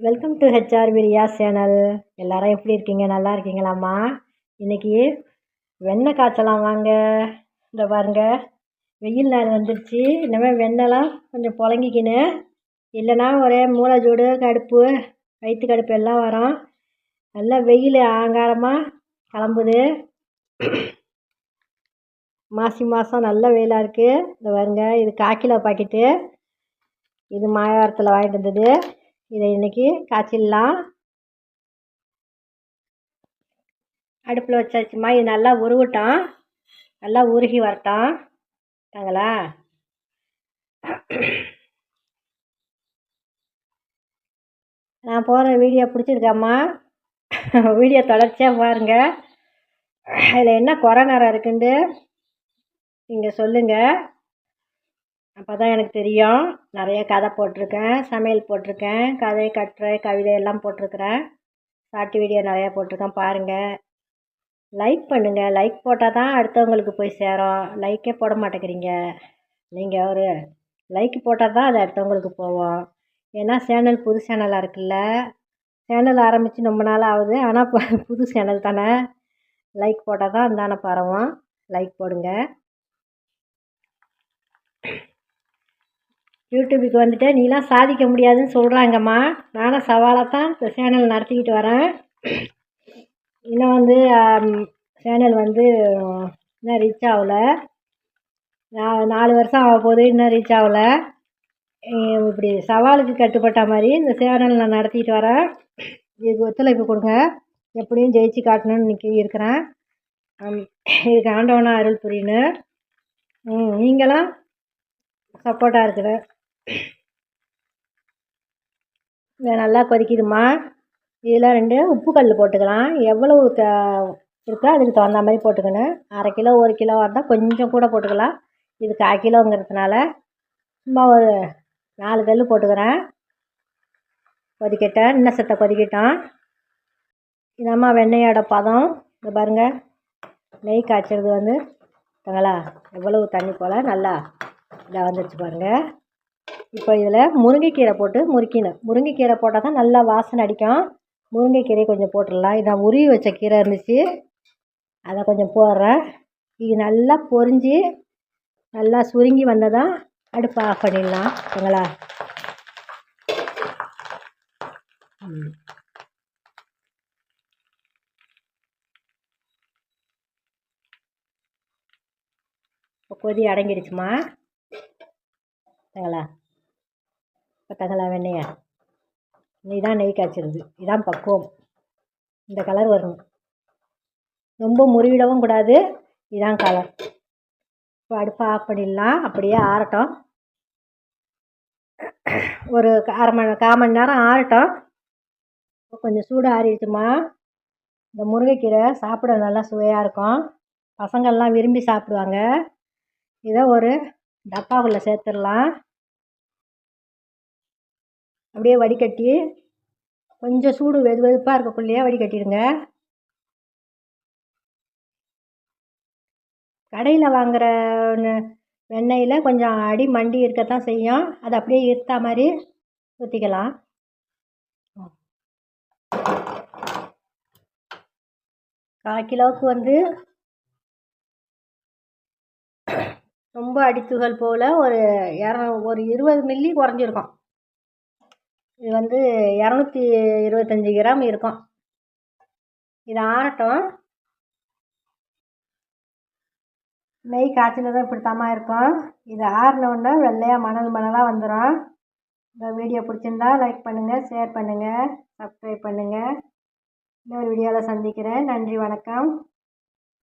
Welcome to HR விரியா channel எல்லாரும் எப்படி இருக்கீங்க? நல்லா இருக்கீங்களாம்மா? இன்றைக்கி வெண்ணெய் காய்ச்சலாம் வாங்க. இந்த பாருங்க வெயில் நாள் வந்துடுச்சு இனிமேல் வெண்ணெய்லாம் கொஞ்சம் புழங்கிக்கின்னு. இல்லைன்னா ஒரே மூளை சூடு கடுப்பு வயிற்று கடுப்பு எல்லாம் வரும். நல்லா வெயில் ஆங்காரமாக கிளம்புது. மாசி மாதம் நல்ல வெயிலாக இருக்குது இந்த பாருங்க இது கால் பாக்கெட்டு. இது மாயாரத்தில் வாங்கிட்டு வந்தது. இதை இன்றைக்கி காய்ச்சிடலாம். அடுப்பில் வச்சாச்சுமா இது நல்லா உருகட்டும் நல்லா உருகி வரட்டும். தாங்களா? நான் போகிற வீடியோ பிடிச்சிருக்காம்மா. வீடியோ தொடர்ச்சியாக பாருங்கள் அதில் என்ன குறை நேரம் இருக்குன்ட்டு நீங்கள் சொல்லுங்கள் அப்போ தான் எனக்கு தெரியும். நிறைய கதை போட்டிருக்கேன். சமையல் போட்டிருக்கேன். கதை கட்டுரை கவிதை எல்லாம் போட்டிருக்கிறேன். ஷார்ட் வீடியோ நிறையா போட்டிருக்கேன். பாருங்கள் லைக் பண்ணுங்கள் லைக் போட்டால் தான் அடுத்தவங்களுக்கு போய் சேரும். லைக்கே போட மாட்டேங்கிறீங்க. நீங்கள் ஒரு லைக் போட்டால் தான் அது அடுத்தவங்களுக்கு போவோம் ஏன்னா சேனல் புது சேனலாக இருக்குல்ல. சேனல் ஆரம்பித்து ரொம்ப நாள் ஆகுது. ஆனால் புது சேனல் தானே. லைக் போட்டால் தான் அந்தான பரவும். லைக் போடுங்க. யூடியூபுக்கு வந்துட்டு நீலாம் சாதிக்க முடியாதுன்னு சொல்கிறாங்கம்மா நானும் சவாலாக தான் இந்த சேனல் நடத்திக்கிட்டு வரேன். இன்னும் வந்து சேனல் வந்து இன்னும் ரீச் ஆகல. நாலு வருஷம் ஆக போகுது இன்னும் ரீச் ஆகல. இப்படி சவாலுக்கு கட்டுப்பட்ட மாதிரி இந்த சேனல் நான் நடத்திட்டு வரேன். இதுக்கு ஒத்துழைப்பு கொடுங்க. எப்படியும் ஜெயிச்சு காட்டணும்னு நிற்க இருக்கிறேன். இதுக்கு ஆண்டவனா அருள் புரியணும் நீங்களாம் சப்போர்ட்டாக இருக்கிறேன் நல்லா கொதிக்குதுமா இதில் ரெண்டு உப்பு கல் போட்டுக்கலாம். எவ்வளவு த இருக்கோ அதுக்கு தகுந்த மாதிரி போட்டுக்கணும். அரை கிலோ ஒரு கிலோ இருந்தால் கொஞ்சம் கூட போட்டுக்கலாம். இது கால் கிலோங்கிறதுனால சும்மா ஒரு நாலு கல் போட்டுக்கிறேன். கொதிக்கட்டேன் இன்னும் சத்த கொதிக்கட்டும். இதம்மா வெண்ணெயோட பதம். இது பாருங்கள் நெய் காய்ச்சறது வந்து பார்த்தங்களா எவ்வளவு தண்ணி போல் நல்லா இதாக வந்துடுச்சு பாருங்கள் இப்போ இதில் முருங்கைக்கீரை போட்டு முறுக்கினேன் முருங்கைக்கீரை போட்டால் தான் நல்லா வாசனை அடிக்கும். முருங்கைக்கீரையை கொஞ்சம் போட்டுடலாம். இது நான் உருவி வச்ச கீரை இருந்துச்சு. அதை கொஞ்சம் போடுறேன். இது நல்லா பொரிஞ்சு நல்லா சுருங்கி வந்ததான் அடுப்பை ஆஃப் பண்ணிடலாம். ஓகேங்களா இப்போ கொதி அடங்கிடுச்சுமா? ஓகேங்களா இப்போ தங்களா வெண்ணெயை? இதான் நெய் காய்ச்சிருது. இதான் பக்குவம். இந்த கலர் வரும். ரொம்ப முறிவிடவும் கூடாது. இதான் கலர் இப்போ அடுப்பை ஆஃப் பண்ணிடலாம். அப்படியே ஆறட்டும். ஒரு அரை மணி கால் மணி நேரம் ஆறட்டும். கொஞ்சம் சூடு ஆறிடுச்சுமா? இந்த முருங்கைக்கீரை சாப்பிட நல்லா சுவையாக இருக்கும். பசங்கள்லாம் விரும்பி சாப்பிடுவாங்க. இதை ஒரு டப்பாக்குள்ளே சேர்த்துடலாம். அப்படியே வடிகட்டி கொஞ்சம் சூடு வெது வெதுப்பாக இருக்கக்குள்ளேயே வடிகட்டிடுங்க. கடையில் வாங்குகிற வெண்ணெயில் கொஞ்சம் அடி மண்டி இருக்கத்தான் செய்யும். அதை அப்படியே இருத்தா மாதிரி ஊற்றிக்கலாம் கால் கிலோவுக்கு வந்து ரொம்ப அடித்துகள் போல் ஒரு இரநூ ஒரு இருபது மில்லி குறைஞ்சிருக்கும். இது வந்து இரநூத்தி இருபத்தஞ்சி கிராம் இருக்கும். இது ஆறட்டும். நெய் காய்ச்சினதும் இப்படித்தாமா இருக்கும். இது ஆறினோடனே வெள்ளையாக மணல் மணலாக வந்துடும் இந்த வீடியோ பிடிச்சிருந்தா லைக் பண்ணுங்கள் ஷேர் பண்ணுங்கள் சப்ஸ்கிரைப் பண்ணுங்கள் இன்னொரு வீடியோவில் சந்திக்கிறேன். நன்றி வணக்கம்.